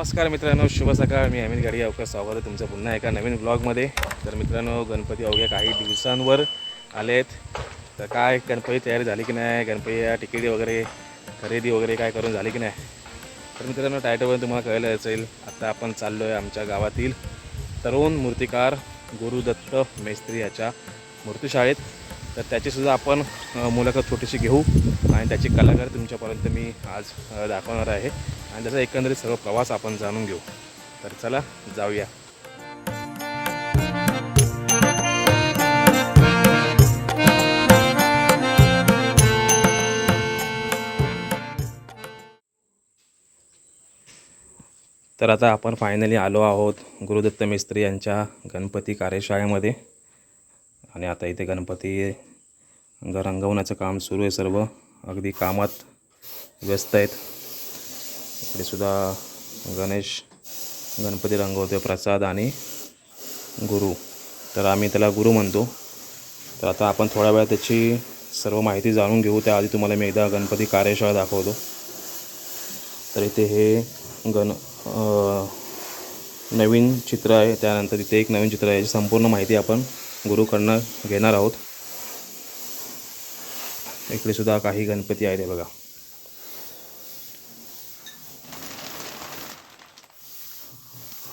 नमस्कार मित्रांनो शुभ सकाळ. मी अमित गाडी अवकाश स्वागत आहे तुमचं पुन्हा एका नवीन ब्लॉगमध्ये तर मित्रांनो गणपती अवघ्या काही दिवसांवर आले आहेत तर काय गणपती तयारी झाली की नाही? गणपती या तिकिटी वगैरे खरेदी वगैरे काय करून झाली की नाही? तर मित्रांनो टायटलवर तुम्हाला कळलं असेल आत्ता आपण चाललो आहे आमच्या गावातील तरुण मूर्तिकार गुरुदत्त मेस्त्री याच्या मूर्तिशाळेत. तर त्याचीसुद्धा आपण मुलाखत छोटीशी घेऊ आणि त्याची कलाकार तुमच्यापर्यंत मी आज दाखवणार आहे. आणि त्याचा एकंदरीत सर्व प्रवास आपण जाणून घेऊ. तर चला जाऊया. तर आता आपण फायनली आलो आहोत गुरुदत्त मिस्त्री यांच्या गणपती कार्यशाळेमध्ये. आणि आता इथे गणपती रंगवण्याचं काम सुरू आहे सर्व. अगदी कामात व्यस्त आहेत. इकडे सुद्धा गणेश गणपती रंगवतोय प्रसाद आणि गुरु. तर आम्ही त्याला गुरु म्हणतो. तर आता आपण थोड्या वेळात त्याची सर्व माहिती जाणून घेऊ. त्याआधी तुम्हाला मी एकदा गणपती कार्यशाळा दाखवतो. तर इथे हे गण नवीन चित्र आहे. त्यानंतर इथे एक नवीन चित्र आहे. याची संपूर्ण माहिती आपण गुरुकडनं घेणार आहोत. इकडे सुद्धा काही गणपती आहेत बघा.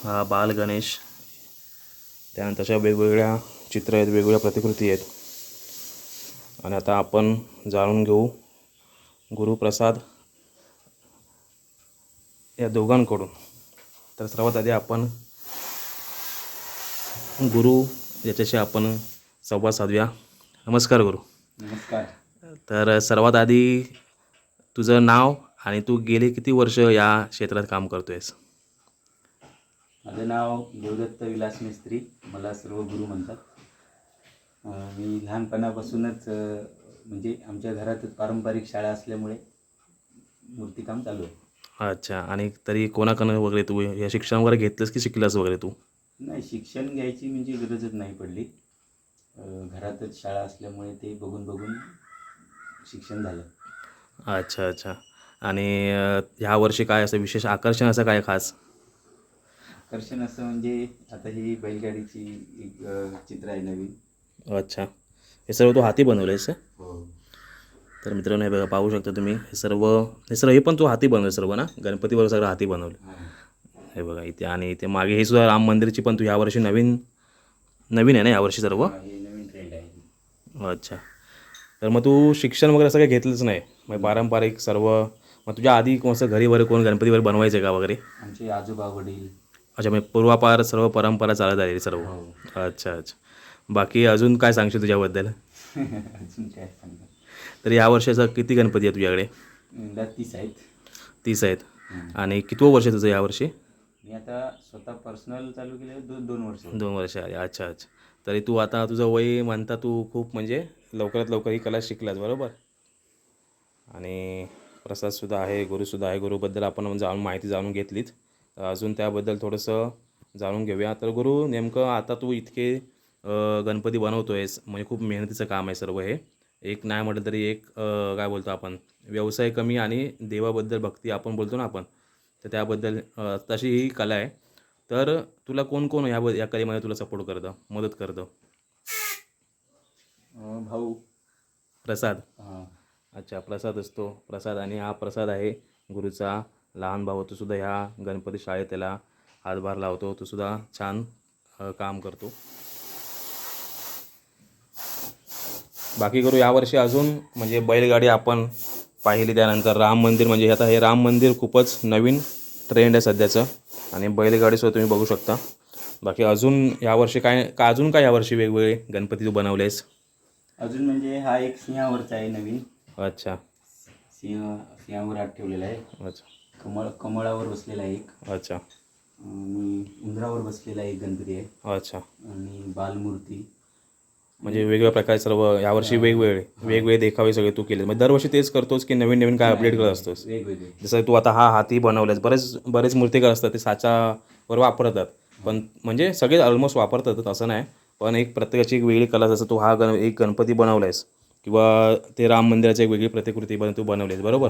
हा बाल गणेश. त्यानंतर अशा वेगवेगळ्या चित्र आहेत वेगवेगळ्या प्रतिकृती आहेत. आणि आता आपण जाणून घेऊ गुरुप्रसाद या दोघांकडून. तर सर्वात आधी आपण गुरु याच्याशी आपण संवाद साधूया. नमस्कार गुरु. नमस्कार. तर सर्वात आधी तुझं नाव आणि तू गेली किती वर्ष या क्षेत्रात काम करतोयस? माझं नाव देवदत्त विलास मिस्त्री मला सर्व गुरु म्हणतात. मी लहानपणापासूनच म्हणजे आमच्या घरात पारंपरिक शाळा असल्यामुळे मूर्तिकाम चालू आहे. अच्छा आणि तरी कोणाकडनं वगैरे तू या शिक्षण वगैरे घेतलंस की शिकलास वगैरे तू? नाही शिक्षण घ्यायची म्हणजे गरजच नाही पडली. घरातच शाळा असल्यामुळे ते बघून बघून शिक्षण झालं. अच्छा अच्छा. आणि ह्या वर्षी काय असं विशेष आकर्षण असं काय खास? आकर्षण असं म्हणजे आता ही बैलगाडीची एक चित्र आहे नवीन. अच्छा. हे सर्व तू हाती बनवलंयस हो? तर मित्रांनो हे बघा पाहू शकता तुम्ही हे सर्व हे सर्व हे पण तू हाती बनवलं सर्व ना? गणपतीवर सगळं हाती बनवलं. हे बघा इथे आणि इथे मागे हे सुद्धा राम मंदिरची पण तू यावर्षी नवीन नवीन आहे ना यावर्षी सर्व? अच्छा. तर मग तू शिक्षण वगैरे असं काही घेतलंच नाही? मग पारंपरिक सर्व मग तुझ्या आधी कोण असं घरी वगैरे कोण गणपती वगैरे बनवायचं का वगैरे? आमचे आजोबा वडील. अच्छा म्हणजे पूर्वापार सर्व परंपरा चालत आलेली सर्व? हो. अच्छा अच्छा. बाकी अजून काय सांगशील तुझ्याबद्दल? तर या वर्षाचा किती गणपती आहे तुझ्याकडे? तीस आहेत. तीस आहेत. आणि कितवं वर्ष आहे तुझं यावर्षी मी आता स्वतः पर्सनल चालू केले दोन दोन वर्ष. दोन वर्ष आले अच्छा अच्छा. तरी तू आता तुझं वय म्हणता तू खूप म्हणजे लवकरात लवकर ही कला शिकलास बरोबर? आणि प्रसादसुद्धा आहे गुरुसुद्धा आहे. गुरुबद्दल आपण म्हणजे जाणून माहिती जाणून घेतलीत. अजून त्याबद्दल थोडंसं जाणून घेऊया. तर गुरु नेमकं आता तू इतके गणपती बनवतो आहेस म्हणजे खूप मेहनतीचं काम आहे सर्व हे. एक नाही म्हटलं तरी एक काय बोलतो आपण व्यवसाय कमी आणि देवाबद्दल भक्ती आपण बोलतो ना आपण. तर त्याबद्दल तशी ही कला आहे. तर तुला कोण कोण या या कलेमध्ये तुला सपोर्ट करतं मदत करतं? अं, भाऊ. प्रसाद. हां. अच्छा प्रसाद असतो. प्रसाद आणि हा प्रसाद आहे गुरुचा. लहान भाऊ तो सुद्धा ह्या गणपती शाळेत त्याला हातभार लावतो. तो सुद्धा छान काम करतो. बाकी करू यावर्षी अजून म्हणजे बैलगाडी आपण पाहिली त्यानंतर राम मंदिर म्हणजे आता हे राम मंदिर खूपच नवीन ट्रेंड आहे सध्याचं. आणि बैलगाडीसुद्धा तुम्ही बघू शकता. बाकी अजून यावर्षी काय का अजून काय यावर्षी वेगवेगळे गणपती तू बनवलेस? अजून म्हणजे हा एक सिंहावरचा आहे नवीन. अच्छा. सिंह सिंहावर हात ठेवलेला आहे. अच्छा. कमळ कमळावर बसलेला आहे एक. अच्छा. आणि उंदरावर बसलेला एक गणपती आहे. अच्छा. आणि बालमूर्ती. म्हणजे वेगवेगळ्या प्रकारे सर्व यावर्षी वेगवेगळे वेगवेगळे देखावे सगळे तू केले म्हणजे दरवर्षी तेच करतोस की नवीन नवीन काय अपडेट करत असतोस? जसं तू आता हा हाती बनवलास बरेच बरेच मूर्तिकार असतात ते साचावर वापरतात. पण म्हणजे सगळे ऑलमोस्ट वापरतात असं नाही. पण एक प्रत्येकाची एक वेगळी कला जसं तू हा गण एक गणपती बनवलायस किंवा ते राम मंदिराची एक वेगळी प्रतिकृती बन तू बनवलीस बरोबर?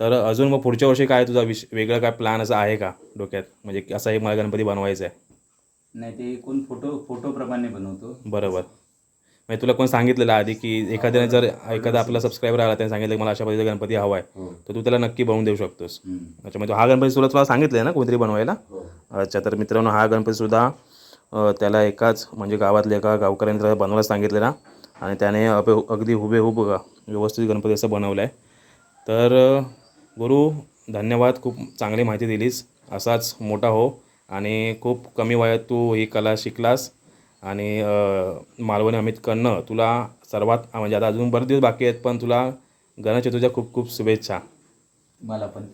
तर अजून मग पुढच्या वर्षी काय तुझा विश वेगळं काय प्लॅन असं आहे का डोक्यात? म्हणजे असा एक मला गणपती बनवायचा आहे नाही ते कोण फोटो फोटोप्रमाणे बनवतो. बरोबर. म्हणजे तुला कोण सांगितलेलं आधी की एखाद्याने जर एखादा आपला सबस्क्रायबर आला त्याने सांगितलं की मला अशा पद्धतीचा गणपती हवा आहे हो. तर तू त्याला नक्की बनवून देऊ शकतोस. अच्छा म्हणजे हा गणपती तुला तुला सांगितलं आहे ना कोणतरी बनवायला? हो. अच्छा तर मित्रांनो हा गणपतीसुद्धा त्याला एकाच म्हणजे गावातल्या एका गावकऱ्यांनी त्याला बनवायला सांगितलेला. आणि त्याने अप अगदी हुबेहूब व्यवस्थित गणपती असं बनवलं आहे तर गुरु धन्यवाद. खूप चांगली माहिती दिलीस. असाच मोठा हो. आणि खूप कमी वयात तू ही कला शिकलास. आणि मालवणी मालवणी कन्न तुला सर्वात म्हणजे आता अजून बरेच दिवस बाकी आहेत पण तुला गणेश चतुर्थीच्या खूप खूप शुभेच्छा. मला पण.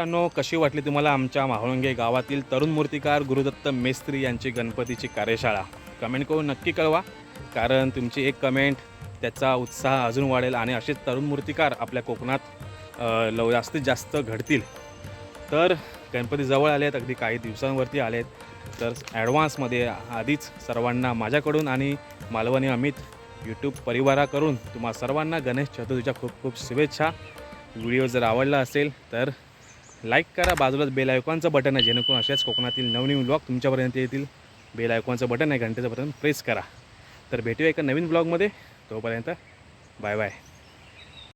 मित्रांनो कशी वाटली तुम्हाला आमच्या माहुळंगे गावातील तरुण मूर्तिकार गुरुदत्त मेस्त्री यांची गणपतीची कार्यशाळा? कमेंट करून नक्की कळवा कारण तुमची एक कमेंट त्याचा उत्साह अजून वाढेल आणि असेच तरुण मूर्तिकार आपल्या कोकणात लव जास्तीत जास्त घडतील. तर गणपती जवळ आले आहेत अगदी काही दिवसांवरती आले आहेत तर ॲडव्हान्समध्ये आधीच सर्वांना माझ्याकडून आणि मालवणी अमित यूट्यूब परिवाराकडून तुम्हा सर्वांना गणेश चतुर्थीच्या खूप खूप शुभेच्छा. व्हिडिओ जर आवडला असेल तर लाईक करा. बाजूलाच बेल आयकॉनचं बटन आहे. जेणेकरून अशाच कोकणातील नवनवीन ब्लॉग तुमच्यापर्यंत येतील. बेल आयकॉनचं बटन आहे. घंटेचं बटन प्रेस करा. तर भेटूया एका नवीन ब्लॉगमध्ये तोपर्यंत बाय बाय